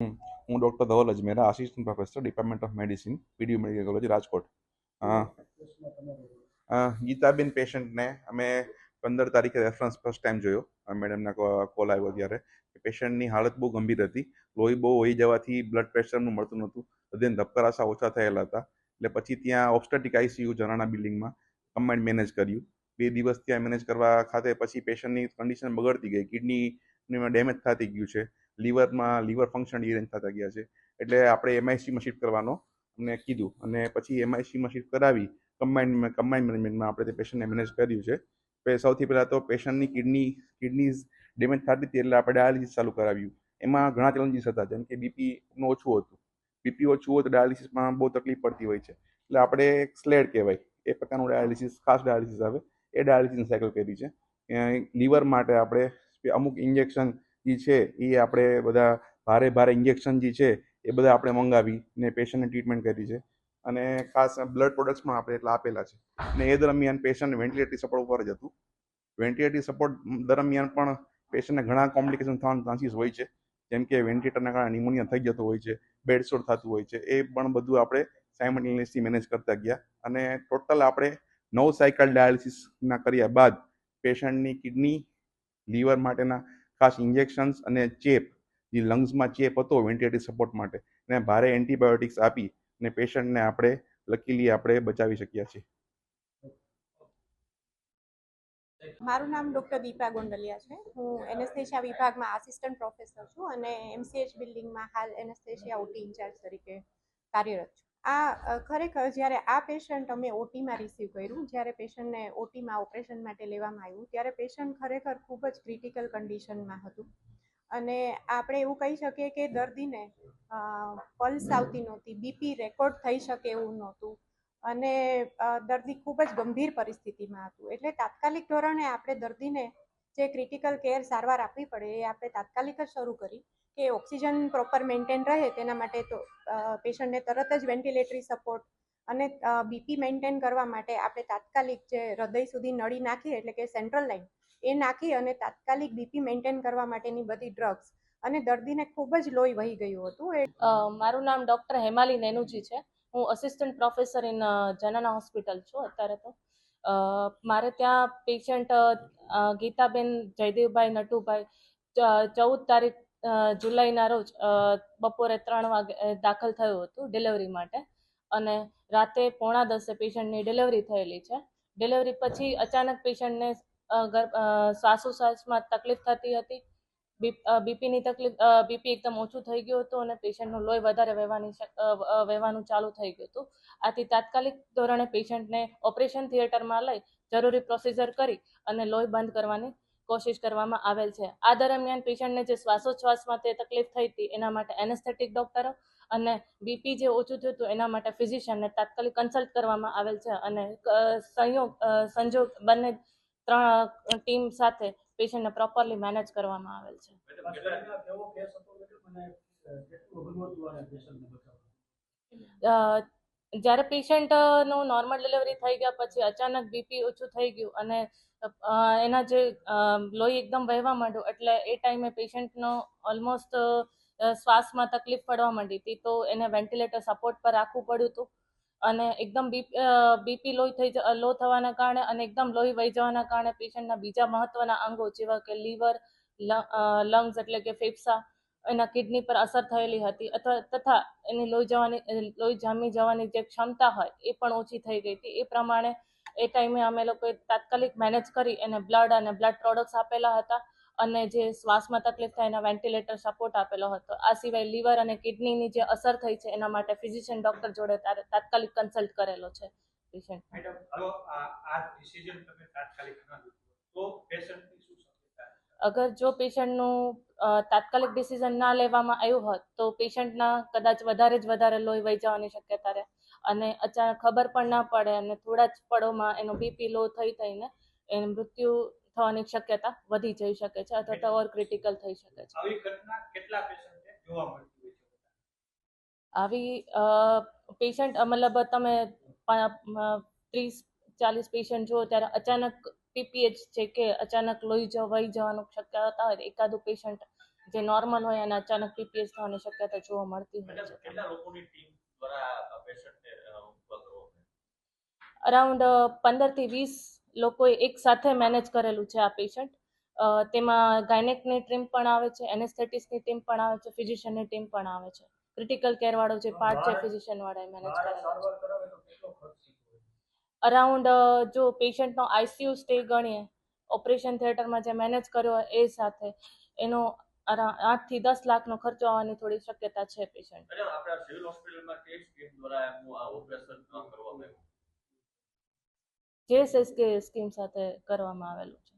હું doctor Dhaval Ajmera assistant professor department of medicine PDU medical college Rajkot. Gitaben પેશન્ટને અમે પંદર તારીખે રેફરન્સ ફર્સ્ટ ટાઈમ જોયો. મેડમના કોલ આવ્યો ત્યારે. પેશન્ટની હાલત બહુ ગંભીર હતી. લોહી બહુ હોઈ જવાથી બ્લડ પ્રેશરનું મળતું નહોતું. હૃદયના ધબકારા ઓછા થયેલા હતા. એટલે પછી ત્યાં ઓબ્સ્ટેટિક આઈસીયુ ઝરાણા બિલ્ડિંગમાં કમ્બાઇન્ડ મેનેજ કર્યું. બે દિવસ ત્યાં મેનેજ કરવા ખાતે પછી પેશન્ટની કન્ડિશન બગડતી ગઈ. કિડનીમાં ડેમેજ થતી ગયું છે. લીવરમાં લીવર ફંક્શન ડિરેન્જ થતા ગયા છે. એટલે આપણે એમઆઈસીમાં શિફ્ટ કરવાનો અમને કીધું. અને પછી એમઆઈસીમાં શિફ્ટ કરાવી કમ્બાઇન્ડ કમ્બાઇન્ડ મેનેજમેન્ટમાં આપણે તે પેશન્ટને મેનેજ કર્યું છે. સૌથી પહેલાં તો પેશન્ટની કિડની કિડનીઝ ડેમેજ થતી હતી એટલે આપણે ડાયાલિસિસ ચાલુ કરાવ્યું. એમાં ઘણા ચેલેન્જીસ હતા, જેમ કે બીપીનું ઓછું હતું. બીપી ઓછું હોય તો ડાયાલિસિસમાં બહુ તકલીફ પડતી હોય છે. એટલે આપણે એક સ્લેડ કહેવાય. એ પ્રકારનું ડાયાલિસિસ ખાસ ડાયાલિસિસ આવે. એ ડાયાલિસિસ સાયકલ કરી છે. લીવર માટે આપણે અમુક ઇન્જેક્શન જે છે, એ આપણે બધા ભારે ભારે ઇન્જેક્શન જે છે, એ બધા આપણે મંગાવી ને પેશન્ટને ટ્રીટમેન્ટ કરી છે. અને ખાસ બ્લડ પ્રોડક્ટ્સ પણ આપણે એટલા આપેલા છે. ને એ દરમિયાન પેશન્ટ વેન્ટિલેટરી સપોર્ટ ઉપર જ હતું. વેન્ટિલેટરી સપોર્ટ દરમિયાન પણ પેશન્ટને ઘણા કોમ્પ્લિકેશન થવાના ચાન્સીસ હોય છે. જેમ કે વેન્ટિલેટરના કારણે નિમોનિયા થઈ જતો હોય છે બેડસોડ થતું હોય છે, એ પણ બધું આપણે સાયમલ્ટેનિયસલી મેનેજ કરતા ગયા. અને ટોટલ આપણે નવ સાયકલ ડાયાલિસિસના કર્યા બાદ પેશન્ટની કિડની લીવર માટેના ખાસ ઇન્જેક્શન્સ અને ચેપ, જે લંગ્સમાં ચેપ હતો વેન્ટિલેટરી સપોર્ટ માટે, એને ભારે એન્ટીબાયોટિક્સ આપી અને પેશન્ટને આપણે લકીલી આપણે બચાવી શક્યા છીએ. મારું નામ ડૉક્ટર દીપા ગોંડલિયા છે. હું એનેસ્થેશિયા વિભાગમાં આસિસ્ટન્ટ પ્રોફેસર છું અને એમસીએચ બિલ્ડિંગમાં હાલ એનેસ્થેશિયા ઓટી ઇન્ચાર્જ તરીકે કાર્યરત છું. આ ખરેખર જ્યારે આ પેશન્ટ અમે ઓટીમાં રિસીવ કર્યું, જ્યારે પેશન્ટને ઓટીમાં ઓપરેશન માટે લેવામાં આવ્યું, ત્યારે પેશન્ટ ખરેખર ખૂબ જ ક્રિટિકલ કન્ડિશનમાં હતું. અને આપણે એવું કહી શકીએ કે દર્દીને પલ્સ આવતી નહોતી બીપી રેકોર્ડ થઈ શકે એવું નહોતું. અને દર્દી ખૂબ જ ગંભીર પરિસ્થિતિમાં હતું. એટલે તાત્કાલિક ધોરણે આપણે દર્દીને જે ક્રિટિકલ કેર સારવાર આપવી પડે એ આપણે તાત્કાલિક જ શરૂ કરી. કે ઓક્સિજન પ્રોપર મેન્ટેન રહે તેના માટે તો પેશન્ટને તરત જ વેન્ટિલેટરી સપોર્ટ અને બીપી મેન્ટેન કરવા માટે આપણે તાત્કાલિક જે હૃદય સુધી નળી નાખીએ, એટલે કે સેન્ટ્રલ લાઇન એ નાખી અને તાત્કાલિક બીપી મેન્ટેન કરવા માટેની બધી ડ્રગ્સ અને દર્દીને ખૂબ જ લોહી વહી ગયું હતું. એ મારું નામ ડૉક્ટર હેમાલી નેનુજી છે. હું assistant professor in Janana hospital છું અત્યારે તો. મારે ત્યાં પેશન્ટ ગીતાબેન જયદેવભાઈ નટુભાઈ ચૌદ તારીખ જુલાઈના રોજ બપોરે ત્રણ વાગે દાખલ થયું હતું ડિલિવરી માટે. અને રાતે પોણા દસે પેશન્ટની ડિલિવરી થયેલી છે. ડિલિવરી પછી અચાનક પેશન્ટને શ્વાસોશ્વાસમાં તકલીફ થતી હતી. બીપીની તકલીફ બીપી એકદમ ઓછું થઈ ગયું હતું અને પેશન્ટનું લોહી વધારે વહેવાની વહેવાનું ચાલુ થઈ ગયું હતું. આથી તાત્કાલિક ધોરણે પેશન્ટને ઓપરેશન થિયેટરમાં લઈ જરૂરી પ્રોસિજર કરી અને લોહી બંધ કરવાની કોશિશ કરવામાં આવેલ છે. આ દરમિયાન પેશન્ટને જે શ્વાસોચ્છ્વાસમાં તે તકલીફ થઈ હતી, એના માટે એનેસ્થેટિક ડોક્ટરો અને બીપી જે ઓછું થયું હતું, એના માટે ફિઝિશિયનને તાત્કાલિક કન્સલ્ટ કરવામાં આવેલ છે અને સંયોગ સંજોગ બંને ત્રણ ટીમ સાથે પેશન્ટને પ્રોપરલી મેનેજ કરવામાં આવેલ છે. જ્યારે પેશન્ટનું નોર્મલ ડિલિવરી થઈ ગયા પછી અચાનક બીપી ઓછું થઈ ગયું અને એના જે લોહી એકદમ વહેવા માંડ્યું, એટલે એ ટાઈમે પેશન્ટનો ઓલમોસ્ટ શ્વાસમાં તકલીફ પડવા માંડી હતી, તો એને વેન્ટિલેટર સપોર્ટ પર રાખવું પડ્યું હતું. અને એકદમ બીપી લો થઈ લો થવાના કારણે અને એકદમ લોહી વહી જવાના કારણે પેશન્ટના બીજા મહત્વના અંગો જેવા કે લીવર લંગ્સ એટલે કે ફેફસા, એના કિડની પર અસર થયેલી હતી, અથવા તથા એની લોહી જવાની લોહી જામી જવાની જે ક્ષમતા હોય, એ પણ ઓછી થઈ ગઈ હતી. એ પ્રમાણે એ ટાઈમે અમે લોકોએ તાત્કાલિક મેનેજ કરી એને બ્લડ અને બ્લડ પ્રોડક્ટ્સ આપેલા હતા અને જે શ્વાસમાં તકલીફ થાય એના વેન્ટિલેટર સપોર્ટ આપેલો હતો. આ સિવાય લીવર અને કિડનીની જે અસર થઈ છે એના માટે ફિઝિશિયન ડોક્ટર જોડે તારે તાત્કાલિક કન્સલ્ટ કરેલો છે પેશન્ટ. અગર જો પેશન્ટનું તાત્કાલિક ડિસિઝન ના લેવામાં આવ્યું હોત તો પેશન્ટના કદાચ વધારે જ વધારે લોહી વહી જવાની શક્યતા રહે. અને અચાનક ખબર પણ ના પડે અને થોડા જ પળોમાં એનો બીપી લો થઈ થઈને એનું મૃત્યુ થવાની શક્યતા વધી જઈ શકે છે અથવા તો ઓર ક્રિટિકલ થઈ શકે છે. આવી ઘટના કેટલા પેશન્ટને જોવા મળતી આવી પેશન્ટ મતલબ તમે ત્રીસ ચાલીસ પેશન્ટ જુઓ ત્યારે અચાનક પીપીએચ છે કે અચાનક લોહી જ વહી જવાનું શક્યતા હોય એકાદું પેશન્ટ જે નોર્મલ હોય અને અચાનક પીપીએચ થવાની શક્યતા જોવા મળતી હોય છે. દ્વારા પેશન્ટને ઊભા કરવામાં અરાઉન્ડ પંદરથી વીસ લોકોએ એક સાથે મેનેજ કરેલું છે આ પેશન્ટ તેમાં ગાયનેકની ટીમ પણ આવે છે એનેસ્થેટિસ્ટની ટીમ પણ આવે છે ફિઝિશિયનની ટીમ પણ આવે છે. ક્રિટિકલ કેર વાળો જે પાર્ટ છે ફિઝિશિયન વાળાએ મેનેજ કરેલો છે. અરાઉન્ડ જો પેશન્ટનો આઈસીયુ સ્ટે ગણીએ ઓપરેશન થિયેટરમાં જે મેનેજ કર્યો એ સાથે. એનો અરા આઠથી દસ લાખનો ખર્ચો આવવાની થોડી શક્યતા છે પેશન્ટ જે સ્કીમ સાથે કરવામાં આવેલું છે.